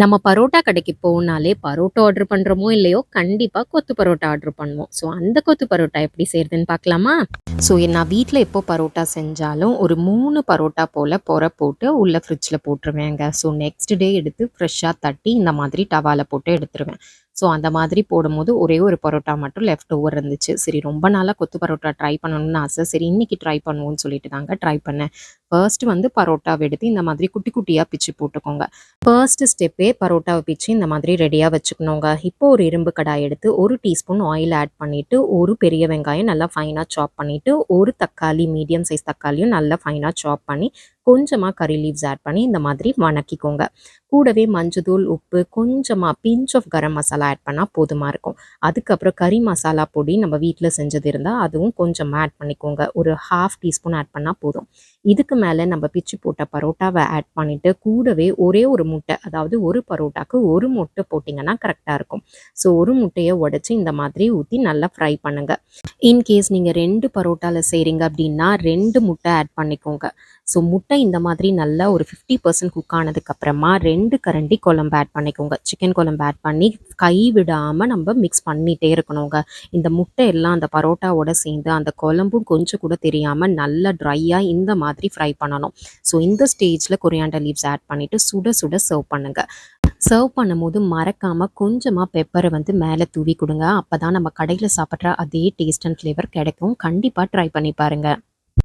நம்ம பரோட்டா கடைக்கு போனாலே பரோட்டா ஆர்டர் பண்ணுறோமோ இல்லையோ கண்டிப்பாக கொத்து பரோட்டா ஆர்டர் பண்ணுவோம். ஸோ அந்த கொத்து பரோட்டா எப்படி செய்கிறதுன்னு பார்க்கலாமா? ஸோ நான் வீட்டில் எப்போ பரோட்டா செஞ்சாலும் ஒரு மூணு பரோட்டா போல் பொற போட்டு உள்ளே ஃப்ரிட்ஜில் போட்டுருவேங்க. ஸோ நெக்ஸ்ட் டே எடுத்து ஃப்ரெஷ்ஷாக தட்டி இந்த மாதிரி டவாவில் போட்டு எடுத்துருவேன். ஸோ அந்த மாதிரி போடும்போது ஒரே ஒரு பரோட்டா மட்டும் லெஃப்ட் ஓவர் இருந்துச்சு. சரி ரொம்ப நாளாக கொத்து பரோட்டா ட்ரை பண்ணணும்னு ஆசை. சரி இன்னைக்கு ட்ரை பண்ணுவோம்னு சொல்லிட்டு தாங்க ட்ரை பண்ணேன். ஃபர்ஸ்ட் வந்து பரோட்டாவை எடுத்து இந்த மாதிரி குட்டி குட்டியாக பிச்சு போட்டுக்கோங்க. ஃபர்ஸ்ட் ஸ்டெப்பே பரோட்டாவை பிச்சு இந்த மாதிரி ரெடியாக வச்சுக்கணுங்க. இப்போ ஒரு இரும்பு கடாய் எடுத்து ஒரு டீஸ்பூன் ஆயில் ஆட் பண்ணிவிட்டு ஒரு பெரிய வெங்காயம் நல்லா ஃபைனாக சாப் பண்ணிவிட்டு ஒரு தக்காளி மீடியம் சைஸ் தக்காளியும் நல்லா ஃபைனாக சாப் பண்ணி கொஞ்சமாக கறி லீவ்ஸ் ஆட் பண்ணி இந்த மாதிரி வணக்கிக்கோங்க. கூடவே மஞ்சத்தூள் உப்பு கொஞ்சமாக pinch of garam masala add பண்ணால் போதுமாக இருக்கும். அதுக்கப்புறம் கறி மசாலா பொடி நம்ம வீட்டில் செஞ்சது இருந்தால் அதுவும் கொஞ்சமாக ஆட் பண்ணிக்கோங்க. ஒரு ஹாஃப் டீஸ்பூன் ஆட் பண்ணால் போதும். இதுக்கு மேலே நம்ம பிச்சு போட்ட பரோட்டாவை ஆட் பண்ணிவிட்டு கூடவே ஒரே ஒரு முட்டை அதாவது ஒரு பரோட்டாக்கு ஒரு முட்டை போட்டிங்கன்னா கரெக்டாக இருக்கும். ஸோ ஒரு முட்டையை உடச்சி இந்த மாதிரி ஊற்றி நல்லா ஃப்ரை பண்ணுங்கள் இன்கேஸ் நீங்கள் ரெண்டு பரோட்டாவில் செய்கிறீங்க அப்படின்னா ரெண்டு முட்டை ஆட் பண்ணிக்கோங்க. ஸோ முட்டை இந்த மாதிரி நல்லா ஒரு ஃபிஃப்டி பர்சன்ட் குக் ஆனதுக்கப்புறமா ரெண்டு கரண்டி குழம்பு ஆட் பண்ணிக்கோங்க. சிக்கன் குழம்பு ஆட் பண்ணி கை விடாமல் நம்ம மிக்ஸ் பண்ணிகிட்டே இருக்கணுங்க. இந்த முட்டை எல்லாம் அந்த பரோட்டாவோட சேர்ந்து அந்த குழம்பும் கொஞ்சம் கூட தெரியாமல் நல்லா ட்ரையாக இந்த மாதிரி ஃப்ரை பண்ணணும். ஸோ இந்த ஸ்டேஜில் கொரியாண்டர் லீவ்ஸ் ஆட் பண்ணிவிட்டு சுட சுட சர்வ் பண்ணுங்கள் சர்வ் பண்ணும்போது மறக்காமல் கொஞ்சமாக பெப்பரை வந்து மேலே தூவி கொடுங்க. அப்போ தான் நம்ம கடையில் சாப்பிட்ற அதே டேஸ்ட் அண்ட் ஃப்ளேவர் கிடைக்கும். கண்டிப்பாக ட்ரை பண்ணி பாருங்கள்